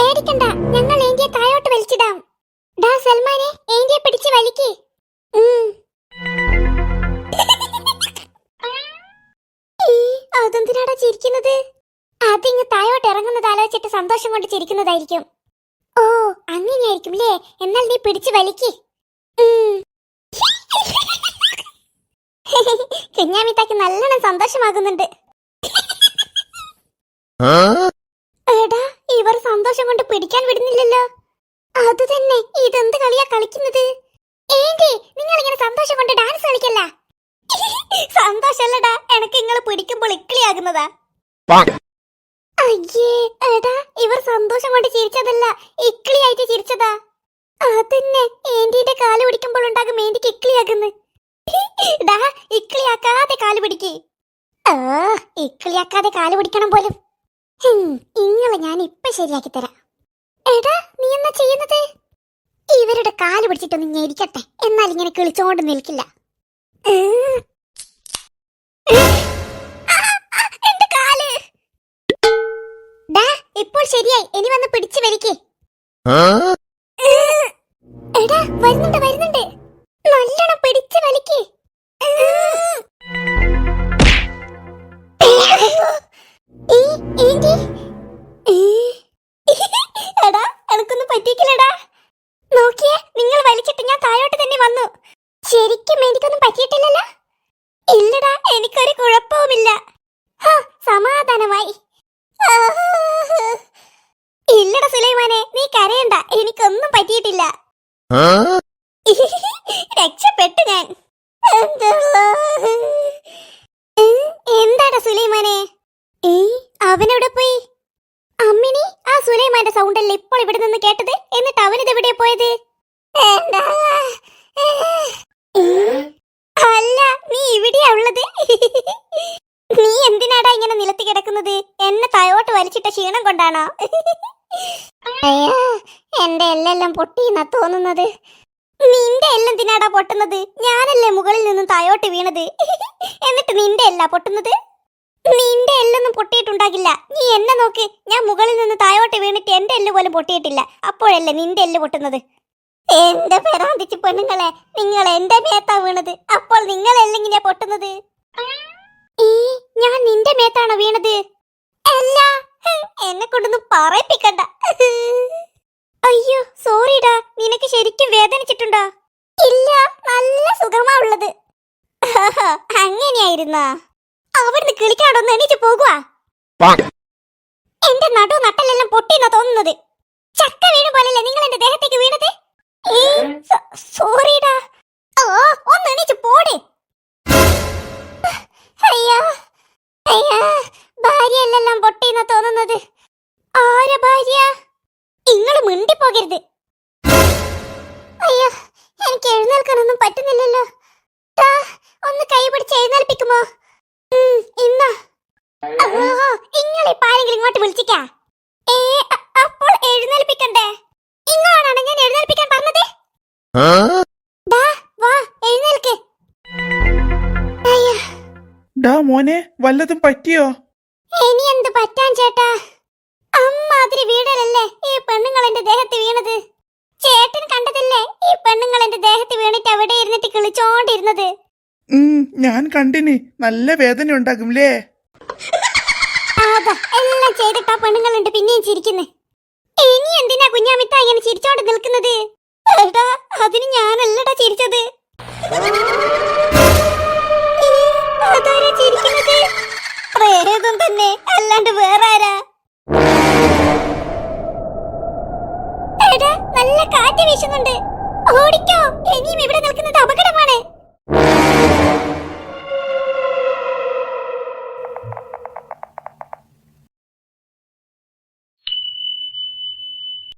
പേടിക്കണ്ട. ഞങ്ങൾ ഏന്തിയെ താഴോട്ട് വലിച്ചിടാം. ഡാ സൽമാനെ ഏന്തിയെ പിടിച്ച് വലിക്ക്. അതെന്തിനാടാ ചിരിക്കുന്നത്? അതിങ്ങ് താഴോട്ട് ഇറങ്ങുന്നത് ആലോചിച്ചിട്ട് സന്തോഷം കൊണ്ട് ചിരിക്കുന്നതായിരിക്കും. ഓ അങ്ങനെയായിരിക്കും അല്ലേ എന്നാൽ നീ പിടിച്ച് വലിക്ക്. കുഞ്ഞാമിത്താക്ക് നല്ലോണം സന്തോഷമാകുന്നുണ്ട്. പിടിക്കാൻ വിടുന്നില്ലല്ലോ. അത് തന്നെ. ഇതെന്ത് കളിയാ കളിക്കുന്നത്? ഏന്റി നിങ്ങൾ ഇങ്ങനെ സന്തോഷം കൊണ്ട് ഡാൻസ് കളിക്കല്ല. സന്തോഷല്ലടാ എനക്ക് നിങ്ങൾ പിടിക്കുമ്പോൾ ഇക്കിളിയാകുന്നതാ. അയ്യേ എടാ ഇവർ സന്തോഷം കൊണ്ട് ചിരിച്ചതല്ല ഇക്കിളിയായിട്ട് ചിരിച്ചതാ. അതന്നെ ഏന്റിന്റെ കാൽ പിടിക്കുമ്പോൾ ഉണ്ടാകും ഏന്റിക്ക് ഇക്കിളിയാകുന്നു. ഡാ ഇക്കിളിയാക്കാതെ കാൽ പിടിക്ക്. ആ ഇക്കിളിയാക്കാതെ കാൽ പിടിക്കണം പോലും. ഇങ്ങളെ ഞാൻ ഇപ്പൊ ശരിയാക്കി തരാം. എടാ നീ എന്നാ ചെയ്യുന്നത്? ഇവരുടെ കാൽ പിടിച്ചിട്ടൊന്ന് ഞെരിക്കട്ടെ. എന്നാൽ ഇങ്ങനെ കിളിച്ചോണ്ട് നിൽക്കില്ല. ഇപ്പോൾ ശരിയായി. ഇനി വന്ന് പിടിച്ചു വരിക്കേ എടാ വരുന്നുണ്ട് പറ്റിയിട്ടില്ലടാ. നോക്കിയേ നിങ്ങൾ വലിച്ചിട്ട് ഞാൻ താഴോട്ട് തന്നെ വന്നു. ശരിക്കും എനിക്കൊന്നും പറ്റിയിട്ടില്ലല്ലോ. ഇല്ലടാ എനിക്കൊരു കുഴപ്പവുമില്ല. സമാധാനമായി. ഇല്ലടാ സുലൈമാനെ നീ കരയണ്ട. എനിക്കൊന്നും പറ്റിയിട്ടില്ല. രക്ഷപ്പെട്ടു ഞാൻ എന്താ? ഏ, എന്താടാ സുലൈമാനെ ഏ അവനെവിടെ പോയി അമ്മിനി ആ സുലൈമാന്റെ സൗണ്ട് അല്ലേ ഇപ്പോൾ ഇവിടെ നിന്ന് കേട്ടത്? എന്നിട്ട് അവനിത് എവിടെ പോയത്? അല്ല നീ ഇവിടെയാ ഉള്ളത്? നീ എന്തിനാടാ ഇങ്ങനെ നിലത്ത് കിടക്കുന്നത്? എന്നെ തയോട്ട് വലിച്ചിട്ട ക്ഷീണം കൊണ്ടാണോ? അയ്യോ എന്റെ എല്ലെല്ലാം പൊട്ടിയെന്നാ തോന്നുന്നത്. നിന്റെ എല്ലാം തിനാടാ പൊട്ടുന്നത്? ഞാനല്ലേ മുകളിൽ നിന്നും തായോട്ട് വീണത്? എന്നിട്ട് നിന്റെ അല്ല പൊട്ടുന്നത്? നിന്റെ എല്ലൊന്നും പൊട്ടിയിട്ടുണ്ടാകില്ല. നീ എന്നെ നോക്ക്. ഞാൻ മുകളിൽ നിന്ന് താഴോട്ട് വീണിട്ട് എന്റെ എല്ല് പോലും പൊട്ടിയിട്ടില്ല. അപ്പോഴല്ലേ നിന്റെ എല്ല് പൊട്ടുന്നത്? എന്റെ പെറാന്തിച്ച് പെണ്ണുങ്ങളെ നിങ്ങൾ എന്റെ മേത്താ വീണത്. അപ്പോൾ നിങ്ങൾ എല്ലെങ്ങനെയാ പൊട്ടുന്നത്? ഈ ഞാൻ നിന്റെ മേത്താണോ വീണത്? അല്ല എന്നെ കൊണ്ടൊന്നും പറയിപ്പിക്കണ്ട. അയ്യോ സോറിടാ. നിനക്ക് ശരിക്കും വേദനിച്ചിട്ടുണ്ടോ? ഇല്ല നല്ല സുഖമാ ഉള്ളത്. അങ്ങനെയായിരുന്നാ? അവിടുന്ന് കിളിക്കാടൊന്ന് എണീറ്റ് പോകുവാ. എന്റെ നടു നട്ടലെല്ലാം പൊട്ടിയെന്നാ തോന്നുന്നത്. ചക്ക വീണു പോലല്ലേ നിങ്ങൾ എന്റെ ദേഹത്തേക്ക് വീണത്? സോറിടാ. ഓ ഒന്ന് എണീറ്റ് പോടെ. അയ്യോ അയ്യോ ഭാര്യയെല്ലാം പൊട്ടിയെന്നാ തോന്നുന്നത്. ആരെ ഭാര്യ? ഇങ്ങൾ മിണ്ടി പോകരുത് അയ്യോ എനിക്ക് എഴുന്നേൽക്കാനൊന്നും പറ്റുന്നില്ലല്ലോ. ഒന്ന് കൈ പിടിച്ച് എഴുന്നേൽപ്പിക്കുമോ? ഇന്നാ. ഓഹോ ഇങ്ങളിപ്പോ ആരെങ്കിലും ഇങ്ങോട്ട് വിളിച്ചിക്കാ? ഏ അപ്പോൾ എഴുന്നേൽപ്പിക്കണ്ടേ? ഇങ്ങളാണ് ഞാൻ എഴുന്നേൽപ്പിക്കാൻ പറഞ്ഞത്? ദാ വാ എഴുന്നേൽക്ക്. ഡാ മോനെ വല്ലതും പറ്റിയോ? ഇനി എന്ത് പറ്റാൻ ചേട്ടാ? അമ്മാതിരി വീടലല്ലേ ഈ പെണ്ണുങ്ങൾ എന്റെ ദേഹത്ത് വീണത്? ചേട്ടൻ കണ്ടതല്ലേ ഈ പെണ്ണുങ്ങൾ എന്റെ ദേഹത്ത് വീണിട്ട് അവിടെ ഇരുന്നിട്ട് കിളിച്ചോണ്ടിരുന്നത്? ഞാൻ കണ്ടിനി. നല്ല വേദന ഉണ്ടാകും ലേ എല്ലാം ചെയ്തിട്ട് പെണ്ണുങ്ങളുണ്ട് പിന്നെയും ചിരിക്കുന്നു. ഇനി എന്തിനാ കുഞ്ഞാമിത്ത ഇങ്ങനെ ചിരിച്ചോണ്ട് നിൽക്കുന്നത്? എടാ അതിന് ഞാനല്ലടാ ചിരിച്ചത്. ചിരിക്കുന്നത്? പ്രേതം തന്നെ അല്ലാണ്ട് വേറെ ആരാ നല്ല കാറ്റ് വീശുന്നുണ്ട്. ഓടിക്കോ ഇനിയും